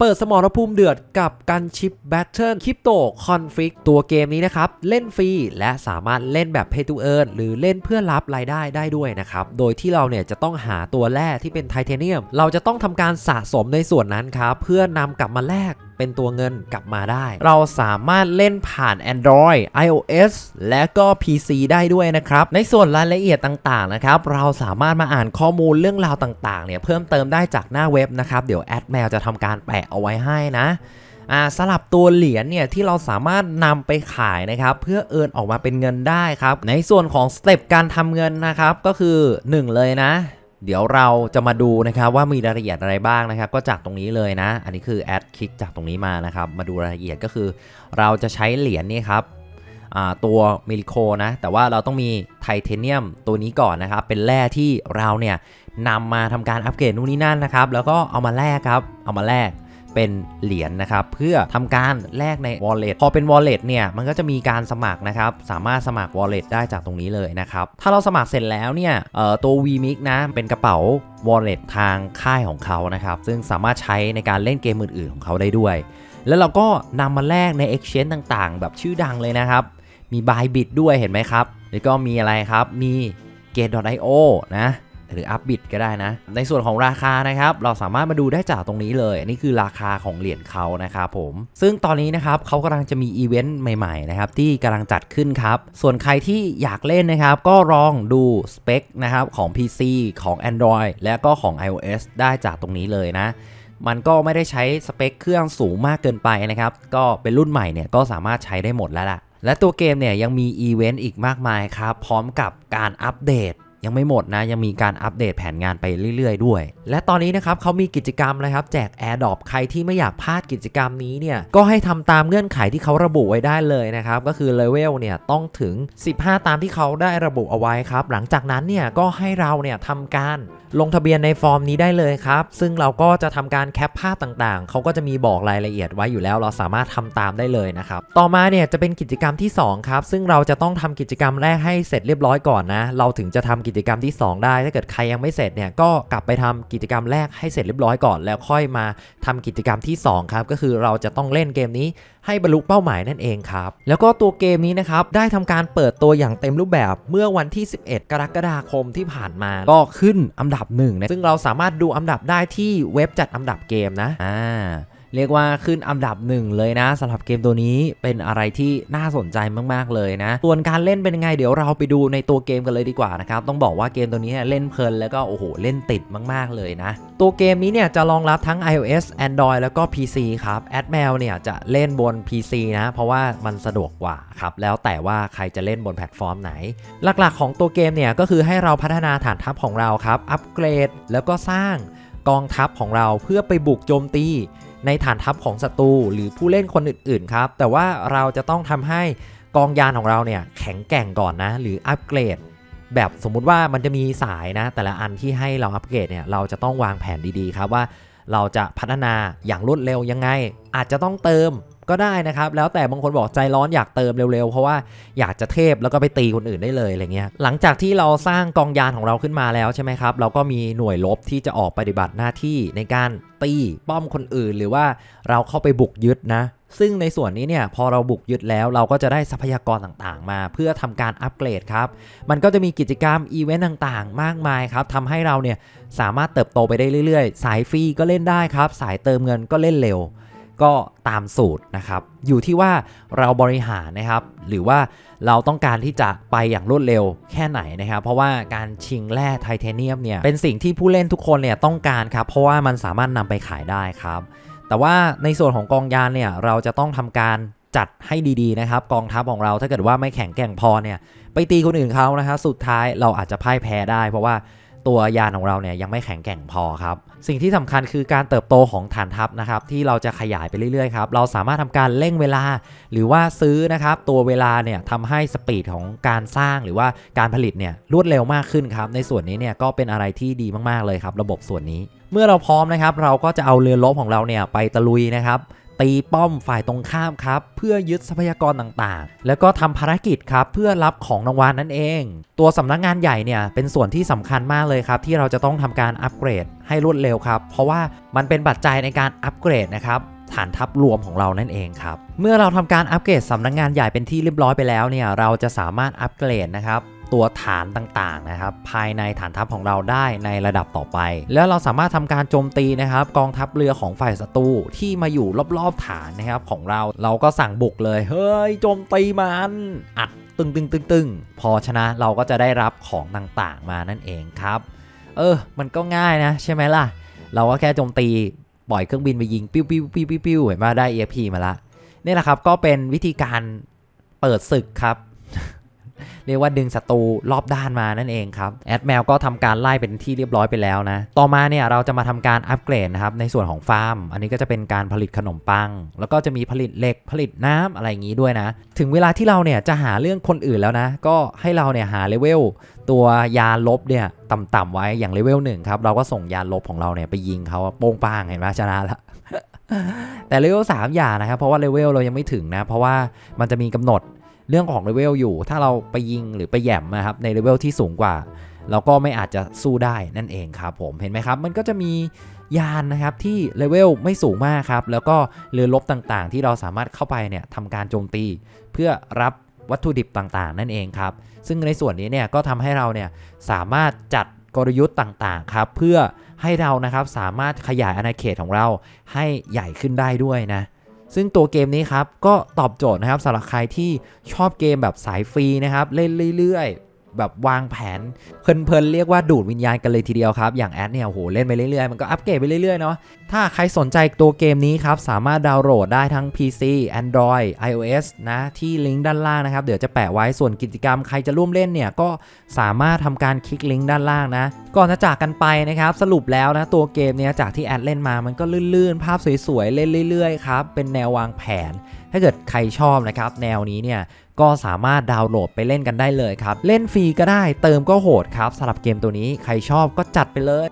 เปิดสมรภูมิเดือดกับกันชิปแบทเทิลคริปโตคอนฟิกตัวเกมนี้นะครับ เล่นฟรีและสามารถเล่นแบบ Pay to Earn หรือเล่นเพื่อรับรายได้ได้ด้วยนะครับ โดยที่เราเนี่ยจะต้องหาตัวแร่ที่เป็นไทเทเนียม เราจะต้องทำการสะสมในส่วนนั้นครับ เพื่อนำกลับมาแลก เป็นตัวเงินกลับมาได้ เราสามารถเล่นผ่าน Android iOS และก็ PC ได้ด้วยนะครับ ในส่วนรายละเอียดต่างๆนะครับ เราสามารถมาอ่านข้อมูลเรื่องราวต่างๆเนี่ยเพิ่มเติมได้จากหน้าเว็บนะครับ เดี๋ยวแอดแมวจะทำการแปะเอาไว้ให้นะอ่าสลับตัวเหรียญเนี่ยที่เราสามารถนำไปขายนะครับ เพื่อเอินออกมาเป็นเงินได้ครับ ในส่วนของสเต็ปการทำเงินนะครับ ก็คือ 1 เลยนะ เดี๋ยวเราจะมาดูนะครับว่ามีรายละเอียดอะไรบ้างนะครับ ก็จากตรงนี้เลยนะ อันนี้คือแอดคลิกจากตรงนี้มานะครับ มาดูรายละเอียดก็คือ เราจะใช้เหรียญนี่ครับตัวมิลิโคนะ แต่ว่าเราต้องมีไทเทเนียมตัวนี้ก่อนนะครับ เป็นแร่ที่เราเนี่ยนำมาทำการอัปเกรดนู่นนี่นั่นนะครับ แล้วก็เอามาแลกครับ เอามาแลก เป็นเหรียญนะครับ เพื่อทำการแลกใน wallet พอเป็น wallet เนี่ยมันก็จะมีการสมัครนะครับ สามารถสมัคร wallet ได้จากตรงนี้เลยนะครับ ถ้าเราสมัครเสร็จแล้วเนี่ยตัว vmix นะเป็นกระเป๋า wallet ทางค่ายของเขานะครับ ซึ่งสามารถใช้ในการเล่นเกมอื่นๆของเขาได้ด้วย แล้วเราก็นำมาแลกใน exchange ต่างๆ แบบชื่อดังเลยนะครับ มี Bybit ด้วยเห็นไหมครับ แล้วก็มีอะไรครับ มี Gate.io นะ หรือ Upbit ก็ได้นะ ในส่วนของราคานะครับ เราสามารถมาดูได้จากตรงนี้เลยอันนี้คือราคาของเหรียญเขานะครับผม ซึ่งตอนนี้นะครับเขากำลังจะมีอีเวนต์ใหม่ๆนะครับที่กำลังจัดขึ้นครับ ส่วนใครที่อยากเล่นนะครับ ก็ลองดูสเปคนะครับของ PC ของ Android และก็ของ iOS ได้จากตรงนี้เลยนะมันก็ไม่ได้ใช้สเปคเครื่องสูงมากเกินไปนะครับ ก็เป็นรุ่นใหม่เนี่ยก็สามารถใช้ได้หมดแล้วล่ะ และตัวเกมเนี่ยยังมีอีเวนต์อีกมากมายครับ พร้อมกับการอัปเดต ยังไม่หมดนะ ยังมีการอัปเดตแผนงานไปเรื่อย ๆ ด้วย และตอนนี้นะครับเขามีกิจกรรมนะครับ แจก AirDrop ใครที่ไม่อยากพลาดกิจกรรมนี้เนี่ยก็ให้ทำตามเงื่อนไขที่เขาระบุไว้ได้เลยนะครับ ก็คือเลเวลเนี่ยต้องถึง 15 ตามที่เขาได้ระบุเอาไว้ครับ หลังจากนั้นเนี่ยก็ให้เราเนี่ยทำการลงทะเบียนในฟอร์มนี้ได้เลยครับ ซึ่งเราก็จะทำการแคปภาพต่างๆ เขาก็จะมีบอกรายละเอียดไว้อยู่แล้ว เราสามารถทำตามได้เลยนะครับ ต่อมาเนี่ยจะเป็นกิจกรรมที่สองครับ ซึ่งเราจะต้องทำกิจกรรมแรกให้เสร็จเรียบร้อยก่อนนะ เราถึงจะทำกิจกรรมที่ 2 ได้ ถ้าเกิดใครยังไม่เสร็จเนี่ยก็กลับไปทำกิจกรรมแรกให้เสร็จเรียบร้อยก่อน แล้วค่อยมาทำกิจกรรมที่สองครับ ก็คือเราจะต้องเล่นเกมนี้ให้บรรลุเป้าหมายนั่นเองครับ แล้วก็ตัวเกมนี้นะครับ ได้ทำการเปิดตัวอย่างเต็มรูปแบบเมื่อวันที่ 11 กรกฎาคมที่ผ่านมา ก็ขึ้นอันดับหนึ่งนะซึ่งเราสามารถดูอันดับได้ที่เว็บจัดอันดับเกมนะอ่า เรียกว่าขึ้นอันดับหนึ่งเลยนะสำหรับเกมตัวนี้เป็นอะไรที่น่าสนใจมากๆเลยนะ ส่วนการเล่นเป็นยังไงเดี๋ยวเราไปดูในตัวเกมกันเลยดีกว่านะครับต้องบอกว่าเกมตัวนี้เล่นเพลินแล้วก็โอ้โหเล่นติดมากๆเลยนะ ตัวเกมนี้เนี่ยจะรองรับทั้ง iOS Android แล้วก็ PC ครับ a d m a i l เนี่ยจะเล่นบน PC นะเพราะว่ามันสะดวกกว่าครับแล้วแต่ว่าใครจะเล่นบนแพลตฟอร์มไหน หลักๆ ของตัวเกมเนี่ยก็คือให้เราพัฒนาฐานทัพของเราครับอัปเกรดแล้วก็สร้างกองทัพของเราเพื่อไปบุกโจมตี ในฐานทัพของศัตรูหรือผู้เล่นคนอื่นๆครับ แต่ว่าเราจะต้องทำให้กองยานของเราเนี่ยแข็งแกร่งก่อนนะ หรืออัปเกรด แบบสมมุติว่ามันจะมีสายนะ แต่ละอันที่ให้เราอัปเกรดเนี่ยเราจะต้องวางแผนดีๆครับว่าเราจะพัฒนาอย่างรวดเร็วยังไง อาจจะต้องเติม ก็ได้นะครับ แล้วแต่บางคนบอกใจร้อนอยากเติมเร็วๆ เพราะว่าอยากจะเทพแล้วก็ไปตีคนอื่นได้เลยอะไรเงี้ยหลังจากที่เราสร้างกองยานของเราขึ้นมาแล้วใช่ไหมครับ เราก็มีหน่วยลบที่จะออกปฏิบัติหน้าที่ในการตีป้อมคนอื่น หรือว่าเราเข้าไปบุกยึดนะซึ่งในส่วนนี้เนี่ยพอเราบุกยึดแล้วเราก็จะได้ทรัพยากรต่างๆ มาเพื่อทำการอัปเกรดครับ มันก็จะมีกิจกรรมอีเวนต์ต่างๆ มากมายครับทำให้เราเนี่ยสามารถเติบโตไปได้เรื่อยๆ สายฟรีก็เล่นได้ครับ สายเติมเงินก็เล่นเร็ว ก็ตามสูตรนะครับ อยู่ที่ว่าเราบริหารนะครับ หรือว่าเราต้องการที่จะไปอย่างรวดเร็วแค่ไหนนะครับ เพราะว่าการชิงแร่ไทเทเนียมเนี่ยเป็นสิ่งที่ผู้เล่นทุกคนเนี่ยต้องการครับ เพราะว่ามันสามารถนำไปขายได้ครับ แต่ว่าในส่วนของกองยานเนี่ยเราจะต้องทำการจัดให้ดีๆนะครับ กองทัพของเราถ้าเกิดว่าไม่แข็งแกร่งพอเนี่ยไปตีคนอื่นเขานะครับสุดท้ายเราอาจจะพ่ายแพ้ได้ เพราะว่า ตัวยานของเราเนี่ยยังไม่แข็งแกร่งพอครับ สิ่งที่สำคัญคือการเติบโตของฐานทัพนะครับที่เราจะขยายไปเรื่อยๆครับเราสามารถทำการเร่งเวลา หรือว่าซื้อนะครับตัวเวลาเนี่ยทำให้สปีดของการสร้างหรือว่าการผลิตเนี่ยรวดเร็วมากขึ้นครับในส่วนนี้เนี่ยก็เป็นอะไรที่ดีมากๆเลยครับ ระบบส่วนนี้ เมื่อเราพร้อมนะครับเราก็จะเอาเรือรบของเราเนี่ยไปตะลุยนะครับ ตีป้อมฝ่ายตรงข้ามครับ เพื่อยึดทรัพยากรต่างๆ แล้วก็ทำภารกิจครับเพื่อรับของรางวัลนั่นเอง ตัวสำนักงานใหญ่เนี่ยเป็นส่วนที่สำคัญมากเลยครับ ที่เราจะต้องทำการอัปเกรดให้รวดเร็วครับ เพราะว่ามันเป็นปัจจัยในการอัปเกรดนะครับฐานทัพรวมของเรานั่นเองครับ เมื่อเราทำการอัปเกรดสำนักงานใหญ่เป็นที่เรียบร้อยไปแล้วเนี่ย เราจะสามารถอัปเกรดนะครับ ตัวฐานต่างๆนะครับภายในฐานทัพของเราได้ในระดับต่อไป แล้วเราสามารถทำการโจมตีนะครับกองทัพเรือของฝ่ายศัตรูที่มาอยู่รอบๆฐานนะครับของเราเราก็สั่งบุกเลยเฮ้ยโจมตีมันอัดตึงตึงตึงตึงพอชนะเราก็จะได้รับของต่างๆมานั่นเองครับ เออ มันก็ง่ายนะ ใช่ไหมล่ะ เราก็แค่โจมตีปล่อยเครื่องบินไปยิงปิ้วปิ้วปิ้วปิ้วปิ้วเห็นไหมได้ EFP มาละนี่แหละครับก็เป็นวิธีการเปิดศึกครับ เรียกว่าดึงศัตรูรอบด้านมานั่นเองครับแอดแมวก็ทำการไล่เป็นที่เรียบร้อยไปแล้วนะ ต่อมาเนี่ยเราจะมาทำการอัปเกรดนะครับในส่วนของฟาร์ม อันนี้ก็จะเป็นการผลิตขนมปัง แล้วก็จะมีผลิตเหล็กผลิตน้ำอะไรอย่างนี้ด้วยนะ ถึงเวลาที่เราเนี่ยจะหาเรื่องคนอื่นแล้วนะ ก็ให้เราเนี่ยหาเลเวลตัวยาลบเนี่ยต่ำๆไว้อย่างเลเวลหนึ่งครับเราก็ส่งยาลบของเราเนี่ยไปยิงเขาโป้งป้างเห็นไหมชนะละแต่เลเวล3อย่านะครับ เพราะว่าเลเวลเรายังไม่ถึงนะ เพราะว่ามันจะมีกำหนด เรื่องของเลเวลอยู่ ถ้าเราไปยิงหรือไปแย่มนะครับในเลเวลที่สูงกว่า เราก็ไม่อาจจะสู้ได้นั่นเองครับผมเห็นไหมครับ มันก็จะมียานนะครับที่เลเวลไม่สูงมากครับ แล้วก็เรือรบต่างๆ ที่เราสามารถเข้าไปเนี่ยทำการโจมตี เพื่อรับวัตถุดิบต่างๆ นั่นเองครับ ซึ่งในส่วนนี้เนี่ยก็ทำให้เราเนี่ยสามารถจัดกลยุทธ์ต่างๆครับเพื่อให้เรานะครับสามารถขยายอาณาเขตของเราให้ใหญ่ขึ้นได้ด้วยนะ ซึ่งตัวเกมนี้ครับก็ตอบโจทย์นะครับสำหรับใครที่ชอบเกมแบบสายฟรีนะครับเล่นเรื่อยๆ แบบวางแผนเพลินๆเรียกว่าดูดวิญญาณกันเลยทีเดียวครับ อย่างแอดเนี่ยโหเล่นไปเรื่อยๆ มันก็อัปเกรดไปเรื่อยๆเนาะถ้าใครสนใจตัวเกมนี้ครับ สามารถดาวน์โหลดได้ทั้ง PC Android iOS นะที่ลิงก์ด้านล่างนะครับ เดี๋ยวจะแปะไว้ส่วนกิจกรรมใครจะร่วมเล่นเนี่ยก็สามารถทำการคลิกลิงก์ด้านล่างนะก่อนจะจากกันไปนะครับสรุปแล้วนะตัวเกมเนี้ยจากที่แอดเล่นมามันก็ลื่นๆ ภาพสวยๆเล่นเรื่อยๆครับเป็นแนววางแผน ถ้าเกิดใครชอบนะครับแนวนี้เนี่ย ก็สามารถดาวน์โหลดไปเล่นกันได้เลยครับ เล่นฟรีก็ได้เติมก็โหดครับสำหรับเกมตัวนี้ใครชอบก็จัดไปเลย